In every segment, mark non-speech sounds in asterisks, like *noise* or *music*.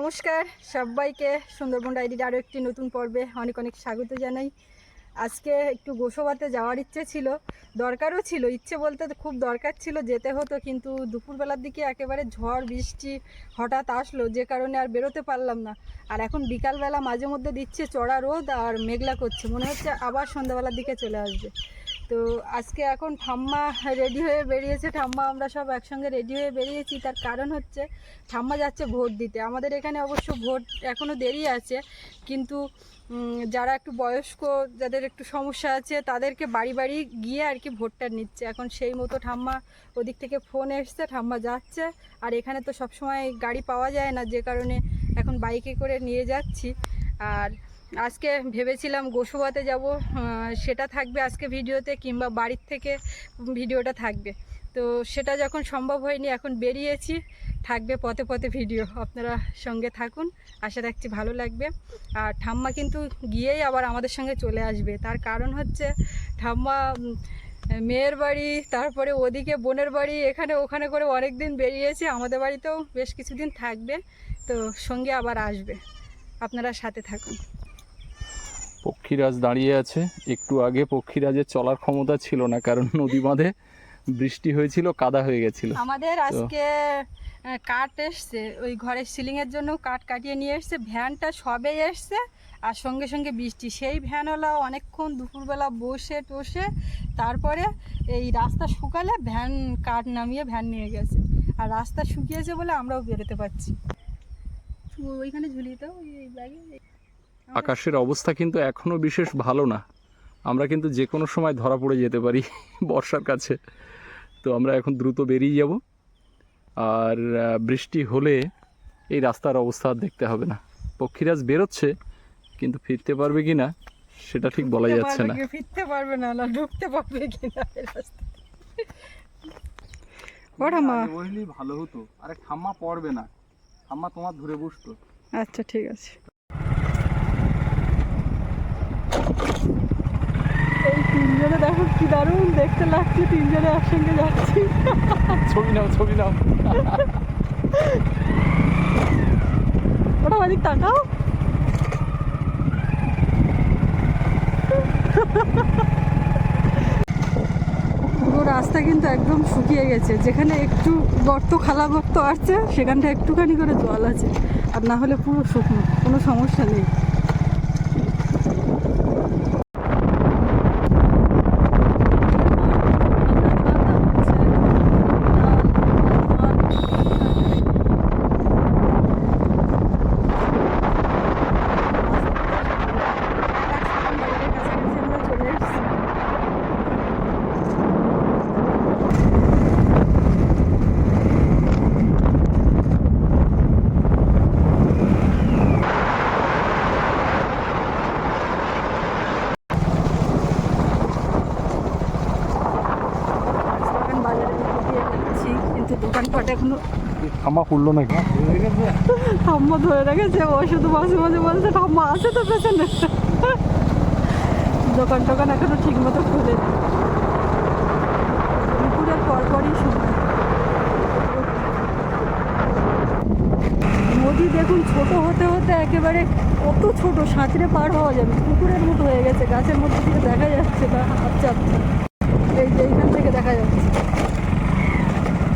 নমস্কার, সবাইকে সুন্দরবন ডায়েরির আরও একটি নতুন পর্বে অনেক অনেক স্বাগত জানাই। আজকে একটু গোসবাতে যাওয়ার ইচ্ছে ছিল, দরকারও ছিল, ইচ্ছে বলতে খুব দরকার ছিল যেতে হতো, কিন্তু দুপুরবেলার দিকে একেবারে ঝড়, বৃষ্টি হঠাৎ আসলো, যে কারণে আর বেরোতে পারলাম না। আর এখন বিকালবেলা মাঝে মধ্যে দিচ্ছে চড়া রোদ আর মেঘলা করছে, মনে হচ্ছে আবার সন্ধ্যাবেলার দিকে চলে আসবে। তো আজকে এখন ঠাম্মা রেডি হয়ে বেরিয়েছে। ঠাম্মা, আমরা সব একসঙ্গে রেডি হয়ে বেরিয়েছি। তার কারণ হচ্ছে, ঠাম্মা যাচ্ছে ভোট দিতে। আমাদের এখানে অবশ্য ভোট এখনও দেরি আছে, কিন্তু যারা একটু বয়স্ক, যাদের একটু সমস্যা আছে, তাদেরকে বাড়ি বাড়ি গিয়ে আর কি ভোটটা নিচ্ছে। এখন সেই মতো ঠাম্মা ওদিক থেকে ফোন এসছে, ঠাম্মা যাচ্ছে। আর এখানে তো সবসময় গাড়ি পাওয়া যায় না, যে কারণে এখন বাইকে করে নিয়ে যাচ্ছি। আর আজকে ভেবেছিলাম গোসবাতে যাব সেটা থাকবে আজকে ভিডিওতে কিংবা বাড়ির থেকে ভিডিওটা থাকবে। তো সেটা যখন সম্ভব হয়নি, এখন বেরিয়েছি, থাকবে পথে পথে ভিডিও। আপনারা সঙ্গে থাকুন, আশা রাখছি ভালো লাগবে। আর ঠাম্মা কিন্তু গিয়েই আবার আমাদের সঙ্গে চলে আসবে। তার কারণ হচ্ছে, ঠাম্মা মেয়ের বাড়ি, তারপরে ওদিকে বোনের বাড়ি, এখানে ওখানে করে অনেক দিন বেরিয়েছে, আমাদের বাড়িতেও বেশ কিছুদিন থাকবে। তো সঙ্গে আবার আসবে। আপনারা সাথে থাকুন। পক্ষীরাজ দাঁড়িয়ে আছে। একটু আগে পক্ষীরাজের চলার ক্ষমতা ছিল না কারণ নদী বাঁধে বৃষ্টি হয়েছিল কাদা হয়ে গেছিল। আমাদের আজকে কাঠ এসছে ওই ঘরের সিলিংয়ের জন্য কাঠ কাটিয়ে নিয়ে এসছে ভ্যানটা সবে এসছে আর সঙ্গে সঙ্গে বৃষ্টি। সেই ভ্যানওয়ালা অনেকক্ষণ দুপুরবেলা বসে টসে তারপরে এই রাস্তা শুকালে ভ্যান কাঠ নামিয়ে ভ্যান নিয়ে গেছে। আর রাস্তা শুকিয়েছে বলে আমরাও বেরোতে পারছি। ওইখানে ঝুলিয়ে দাও ওই ব্যাগে। আকাশের অবস্থা কিন্তু এখনও বিশেষ ভালো না। আমরা কিন্তু যে কোনো সময় ধরা পড়ে যেতে পারি *laughs* বর্ষার কাছে। তো আমরা এখন দ্রুত বেরিয়ে যাব। আর বৃষ্টি হলে এই রাস্তার অবস্থা আর দেখতে হবে না। পক্ষীরাজ বেরোচ্ছে কিন্তু ফিরতে পারবে কি না সেটা ঠিক বলা যাচ্ছে না। ফিরতে পারবে না না ঢুকতে পারবে কিনা এই রাস্তায়। ও ঠাম্মা ভালো হতো। আরে ঠাম্মা পড়বে না। ঠাম্মা তোমার ধরে বসতো। আচ্ছা ঠিক আছে এই তিনজনে দেখো কি দারুণ দেখতে লাগছে তিনজনে একসঙ্গে যাচ্ছি। ছবি নাও ছবি নাও। ওটা ওদিক তাকাও। পুরো রাস্তা কিন্তু একদম শুকিয়ে গেছে। যেখানে একটু গর্ত খালা গর্ত আছে সেখানটা একটুখানি করে জল আছে। আর না হলে পুরো শুকনো কোনো সমস্যা নেই চলে এসেছি এখন বাজারে দিয়ে যাচ্ছি কিন্তু দোকানপাট এখনও ঠাম্মা পড়ল নাকি? ঠাম্মা ধরে রেখেছে ও শুধু মাঝে মাঝে বলছে ঠাম্মা আছে তো পেছনে। দোকান টোকান এখনও ঠিক মতো খুলে দুপুরের পরপরই সময়। নদী দেখুন ছোট হতে হতে একেবারে কত ছোট সাঁতরে পার হওয়া যাবে। পুকুরের মতো হয়ে গেছে গাছের মধ্যে থেকে দেখা যাচ্ছে না আচ্ছা আচ্ছা এই যে এইখান থেকে দেখা যাচ্ছে।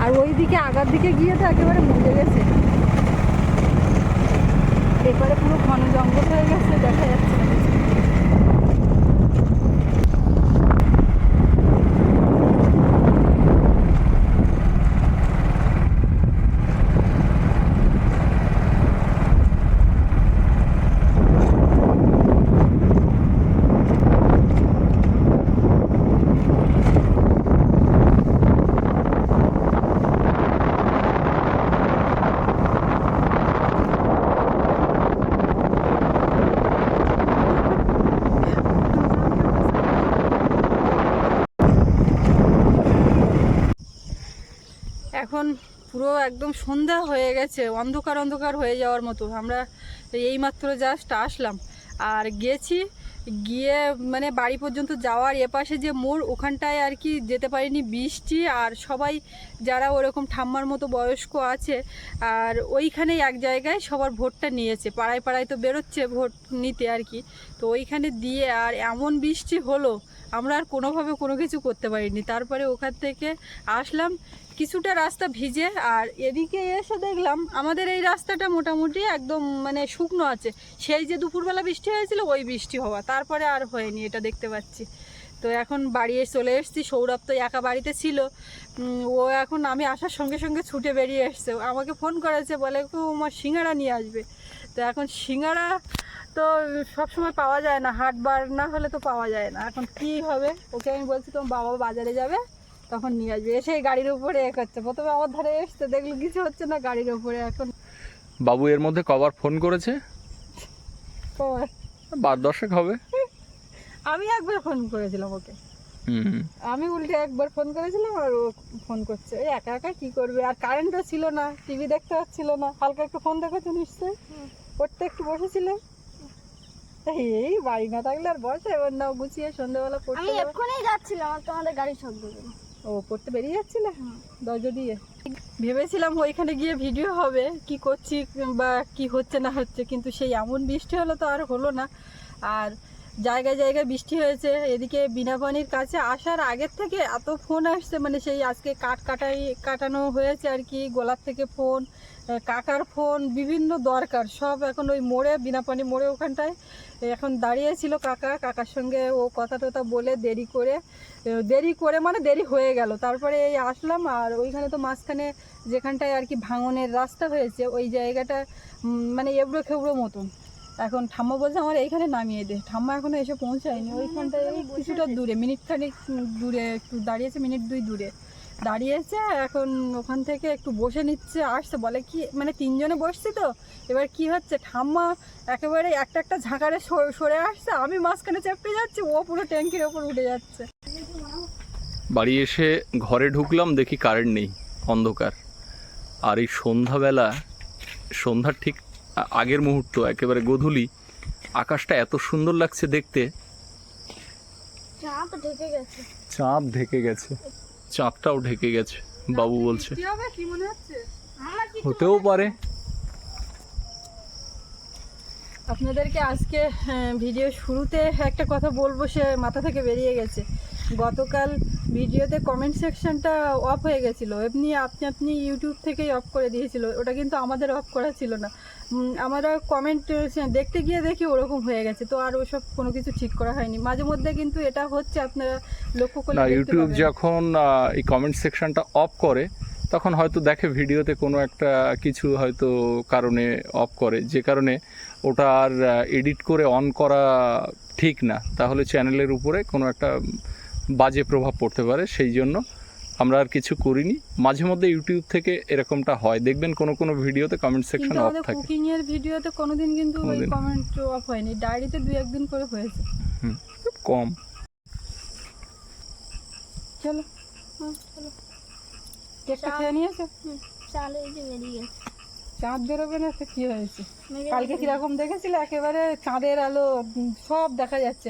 আর ওই দিকে আগার দিকে গিয়ে তো একেবারে মজে গেছে। এবারে পুরো ঘন জঙ্গল হয়ে গেছে, দেখা যাচ্ছে না কিছু। এখন পুরো একদম সন্ধ্যা হয়ে গেছে, অন্ধকার অন্ধকার হয়ে যাওয়ার মতো। আমরা এইমাত্র জাস্ট আসলাম। আর গেছি, গিয়ে মানে বাড়ি পর্যন্ত যাওয়ার এপাশে যে মোড়, ওখানটায় আর কি যেতে পারিনি, বৃষ্টি আর সবাই যারা ওরকম ঠাম্মার মতো বয়স্ক আছে, আর ওইখানেই এক জায়গায় সবার ভোটটা নিয়েছে, পাড়ায় পাড়ায় তো বেরোচ্ছে ভোট নিতে আর কি। তো ওইখানে দিয়ে আর এমন বৃষ্টি হলো, আমরা আর কোনোভাবে কোনো কিছু করতে পারিনি। তারপরে ওখান থেকে আসলাম, কিছুটা রাস্তা ভিজে আর এদিকে এসে দেখলাম আমাদের এই রাস্তাটা মোটামুটি একদম মানে শুকনো আছে। সেই যে দুপুরবেলা বৃষ্টি হয়েছিল, ওই বৃষ্টি হওয়া। তারপরে আর হয়নি, এটা দেখতে পাচ্ছি। তো এখন বাড়ি চলে এসেছি। সৌরভ তো একা বাড়িতে ছিল। ও এখন আমি আসার সঙ্গে সঙ্গে ছুটে বেরিয়ে এসছে। আমাকে ফোন করেছে বলে ও আমার সিঙ্গারা নিয়ে আসবে। তো এখন সিঙ্গারা তো সবসময় পাওয়া যায় না হাট বার না হলে তো পাওয়া যায় না। এখন কি হবে? ওকে আমি বলছি তোমার বাবা বাজারে যাবে তখন নিয়ে আসবে। এসে গাড়ির উপরে এ করছে। প্রথমে আমার ধারে এসছে দেখল কিছু হচ্ছে না গাড়ির উপরে। এখন বাবু এর মধ্যে কবার ফোন করেছে? কর। বার দশেক হবে। আমি একবার ফোন করেছিলাম ওকে। আমি উল্টে একবার ফোন করেছিলাম আর ও ফোন করছে। এই একা একা কি করবে? আর কারেন্টও ছিল না টিভি দেখতে পাচ্ছিল না। হালকা একটু ফোন দেখেছ নিশ্চয়ই? পড়তে একটু বসেছিল। এই এই বাড়ি না থাকলে আর বসে এবার নাও গুছিয়ে সন্ধ্যাবেলা পড়তে আমি এক্ষুনি যাচ্ছিলাম আর তোমাদের গাড়ির শব্দ ও পড়তে বেরিয়ে যাচ্ছিলে? দরজা দিয়ে। ভেবেছিলাম ওইখানে গিয়ে ভিডিও হবে কি করছি বা কি হচ্ছে না হচ্ছে কিন্তু সেই এমন বৃষ্টি হলো তো আর হলো না। আর জায়গায় জায়গায় বৃষ্টি হয়েছে। এদিকে বিনাপানির কাছে আসার আগের থেকে এত ফোন আসছে মানে সেই আজকে কাঠ কাটাই, কাটানো হয়েছে আর কি গোলার থেকে ফোন কাকার ফোন, বিভিন্ন দরকার। সব এখন ওই মোড়ে, বিনাপানি মোড়ে ওখানটায়। এখন দাঁড়িয়ে ছিল কাকা, কাকার সঙ্গে ও কথা টথা বলে দেরি করে দেরি করে মানে দেরি হয়ে গেল। তারপরে এই আসলাম আর ওইখানে তো মাঝখানে যেখানটায় আর কি ভাঙনের রাস্তা হয়েছে, ওই জায়গাটা মানে এবড়ো খেবড়ো মতন। এখন ঠাম্মা বলছে, আমার এইখানে নামিয়ে দে। ঠাম্মা এখনও এসে পৌঁছায়নি। ওইখানটায় কিছুটা দূরে, মিনিট খানিক দূরে, একটু দাঁড়িয়েছে মিনিট দুই দূরে। দাঁড়িয়েছে, এখন ওখান থেকে একটু বসে নিচ্ছে, আসছে, বলে কি মানে তিনজনে বসছি তো। এবার কি হচ্ছে, ঠাম্মা একেবারে একটা একটা ঝাঁকারে সর- আসছে, আমি মাঝখানে চেপে যাচ্ছি, ও পুরো ট্যাঙ্কির ওপর উঠে যাচ্ছে। বাড়ি এসে ঘরে ঢুকলাম, দেখি কারেন্ট নেই, অন্ধকার। আর এই সন্ধ্যাবেলা, সন্ধ্যার ঠিক আগের মুহূর্ত একেবারে গোধূলি। আকাশটা এত সুন্দর লাগছে দেখতে। চাপ ঢেকে গেছে। চাঁদ ঢেকে গেছে। চাঁদটাও ঢেকে গেছে বাবু বলছে। কি হবে? কি মনে হচ্ছে? আমার কি হতেও পারে। আপনাদেরকে আজকে হ্যাঁ, ভিডিও শুরুতে একটা কথা বলব সে মাথা থেকে বেরিয়ে গেছে। গতকাল ভিডিওতে কমেন্ট সেকশনটা অফ হয়ে গেছিল। এমনি আপনি আপনি ইউটিউব থেকেই অফ করে দিয়েছিল। ওটা কিন্তু আমাদের অফ করা ছিল না। আমরা কমেন্ট দেখতে গিয়ে দেখি ওরকম হয়ে গেছে। তো আর ওসব কোনো কিছু ঠিক করা হয়নি। মাঝে মধ্যে কিন্তু এটা হচ্ছে আপনারা লক্ষ্য করলে না ইউটিউব যখন এই কমেন্ট সেকশনটা অফ করে তখন হয়তো দেখে ভিডিওতে কোনো একটা কিছু হয়তো কারণে অফ করে। যে কারণে ওটা আর এডিট করে অন করা ঠিক না। তাহলে চ্যানেলের উপরে কোনো একটা বাজে প্রভাব পড়তে পারে। সেই জন্য আমরা আর কিছু করিনি। মাঝে মধ্যে ইউটিউব থেকে এরকমটা হয়। দেখবেন কোনো কোনো ভিডিওতে কমেন্ট সেকশন অফ আমাদের থাকে। কুকিং এর ভিডিওতে কোনোদিন কিন্তু ওই। কমেন্ট অফ হয়নি। ডায়েরিতে দুই একদিন করে হয়েছে। খুব কম। চলো। হুম, চলো। কেকটা খেয়ে নিয়েছো? চালে এই যে বেরিয়ে গেছে। চাঁদ বেরোবে না তো কি হয়েছে? কালকে কীরকম দেখেছিলে? একেবারে চাঁদের আলো সব দেখা যাচ্ছে।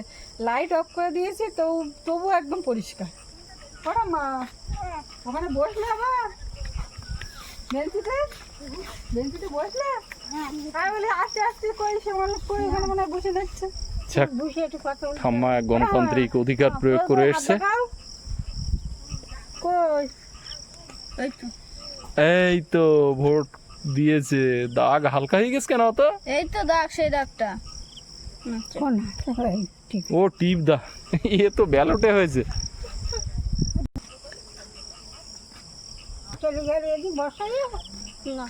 লাইট অফ করে দিয়েছি তো তবু একদম পরিষ্কার। ওরা মা ওখানে বসলে আবার? বেঞ্চিতে? বেঞ্চিতে বসলে? আমি বলি আস্তে আস্তে কই সে মানুষ কই এখানে মনে হয় বসে যাচ্ছে বসে একটু কথা ঠাম্মা গণতান্ত্রিক অধিকার প্রয়োগ করে এসছে। কই? এই তো। এই তো ভোট দিয়েছে। দাগ হালকা হয়ে গেছে কেন অত এই তো দাগ সেই দাগটা। কোন এই, ঠিক। ও টিপ দা। এ তো ব্যালটে হয়েছে। চলে গেলে এদিক বর্ষা না।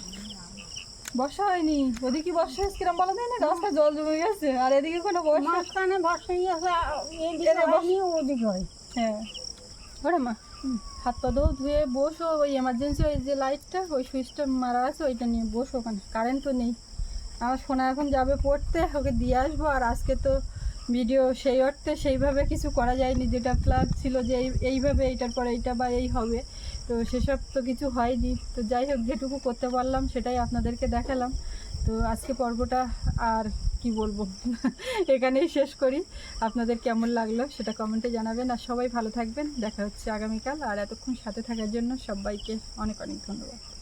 বর্ষা হয়নি। ওদিকে বর্ষা হয়েছে কিরম বলা যায় না রাস্তায় জল জমে গেছে। আর এদিকে কোনো বর্ষা? মাঝখানে বর্ষা গেছে এদিকে হয়নি, ওদিকে হয় হ্যাঁ। ওরে মা। হাত পা ধোও ধুয়ে বসো ওই এমার্জেন্সি ওই যে লাইটটা ওই সুইচটা মারা আছে ওইটা নিয়ে বসো ওখানে। কারেন্ট তো নেই। আমার সোনা এখন যাবে পড়তে ওকে দিয়ে আসব। আর আজকে তো ভিডিও সেই অর্থে সেইভাবে কিছু করা যায়নি। যেটা প্ল্যান ছিল যে এই এইভাবে এইটার পরে এইটা বা এই হবে। তো সেসব তো কিছু হয়নি। তো যাই হোক, যেটুকু করতে পারলাম সেটাই আপনাদেরকে দেখালাম। তো আজকে পর্বটা আর কি বলব? *laughs* এখানেই শেষ করি। আপনাদের কেমন লাগল সেটা কমেন্টে জানাবেন। আর সবাই ভালো থাকবেন। দেখা হচ্ছে আগামীকাল। আর এতক্ষণ সাথে থাকার জন্য সবাইকে অনেক অনেক ধন্যবাদ।